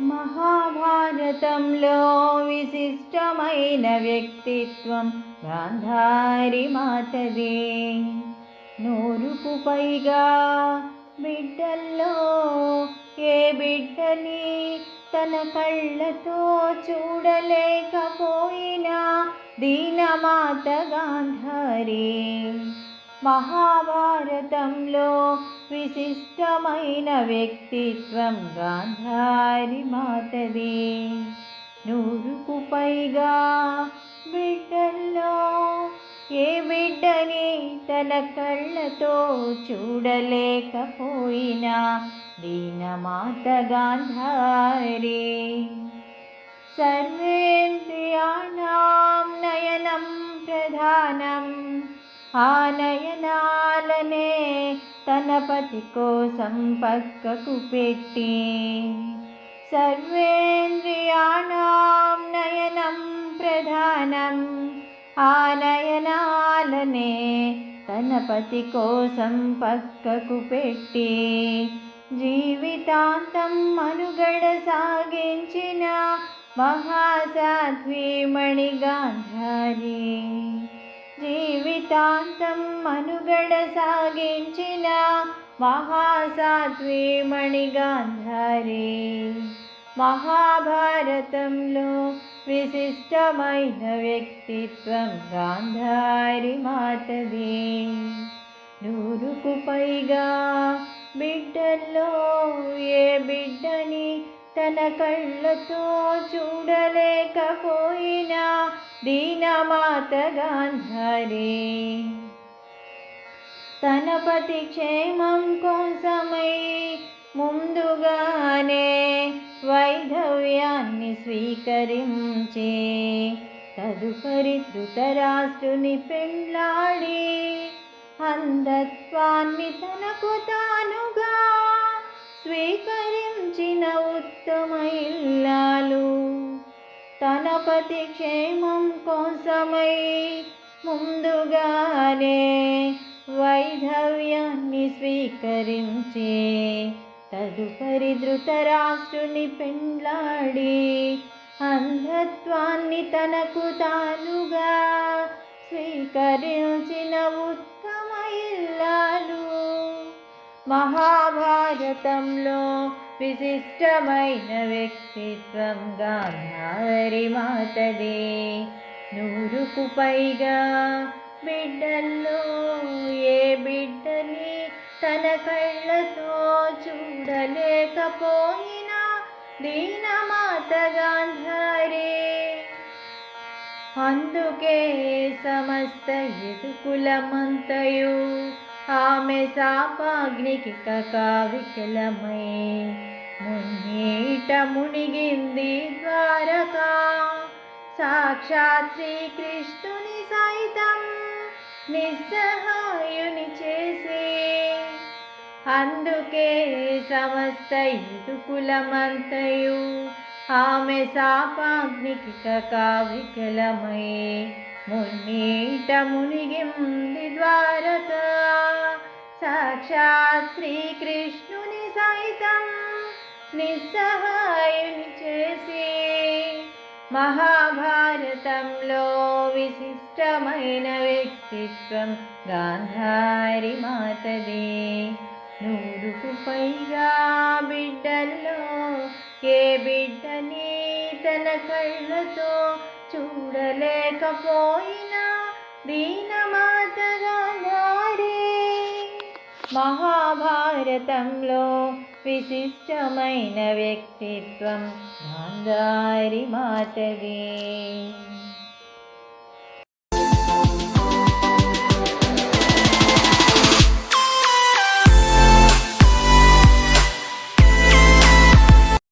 మహాభారతంలో విశిష్టమైన వ్యక్తిత్వం గాంధారి మాతది. నూరుకు పైగా బిడ్డల్లో ఏ బిడ్డని తన కళ్ళతో చూడలేకపోయినా దీనమాత గాంధారి. మహాభారతంలో విశిష్టమైన వ్యక్తిత్వం గాంధారి మాతది. నూరుకు పైగా బిడ్డల్లో ఏ బిడ్డని తన కళ్ళతో చూడలేకపోయినా దీనమాత గాంధారి. సర్వేంద్రియ ఆ నయనాలనే తన పతి కోసం పక్కకు పెట్టి సర్వేంద్రియాణం నయనం ప్రధానం ఆ నయనాలనే తన పతి కోసం పక్కకు పెట్టి జీవితాంతం మనుగడ సాగించిన మహాసాధ్వి గాంధారి. జీవితాంతం మనుగడ సాగించిన మహాసాత్వీమణి గాంధారి మహాభారతంలో విశిష్టమైన వ్యక్తిత్వం గాంధారి మాతదే నూరుకు పైగా బిడ్డల్లో ఏ బిడ్డని తన కళ్ళతో చూడలేకపోయినా దీనమాత గాంధారి తన పతి క్షేమం కోసమై ముందుగానే వైధవ్యాన్ని స్వీకరించి తదుపరి ధృతరాష్ట్రుని పెళ్ళాడి అంధత్వాన్ని తనకు తానుగా స్వీకరి ఉత్తమ ఇల్లాలు క్షేమం కోసమై ముందుగానే వైధవ్యాన్ని స్వీకరించి తదుపరి ధృతరాష్ట్రుని పెండ్లాడి అంధత్వాన్ని తనకు తానుగా స్వీకరించిన ఉత్తమ ఇల్లాలు మహాభారతంలో విశిష్టమైన వ్యక్తిత్వం గాంధారి మాతదే. నూరుకు పైగా బిడ్డల్లో ఏ బిడ్డని తన కళ్ళతో చూడలేకపోయిన దీనమాత గాంధారి. అందుకే సమస్త ఎదుకులమంతయు ఆమె శాపాగ్నికి కకావికలమై మున్నీట మునిగింది ద్వారకా. సాక్షాత్ శ్రీకృష్ణుని సైతం నిస్సహాయుని చేసి. అందుకే సమస్త ఇరుకులమంతయు ఆమె శాపాగ్నికి కకావికలమై మున్నీట మునిగింది ద్వారక. సాక్షాత్ శ్రీకృష్ణుని సైతం నిస్సహాయుని చేసి మహాభారతంలో విశిష్టమైన వ్యక్తిత్వం గాంధారి మాతదే. నూరుకు పైగా బిడ్డల్లో ఏ బిడ్డని తన కళ్ళతో చూడలేకపోయినా దీనమాతగా మహాభారతంలో విశిష్టమైన వ్యక్తిత్వం గాంధారి మాతవి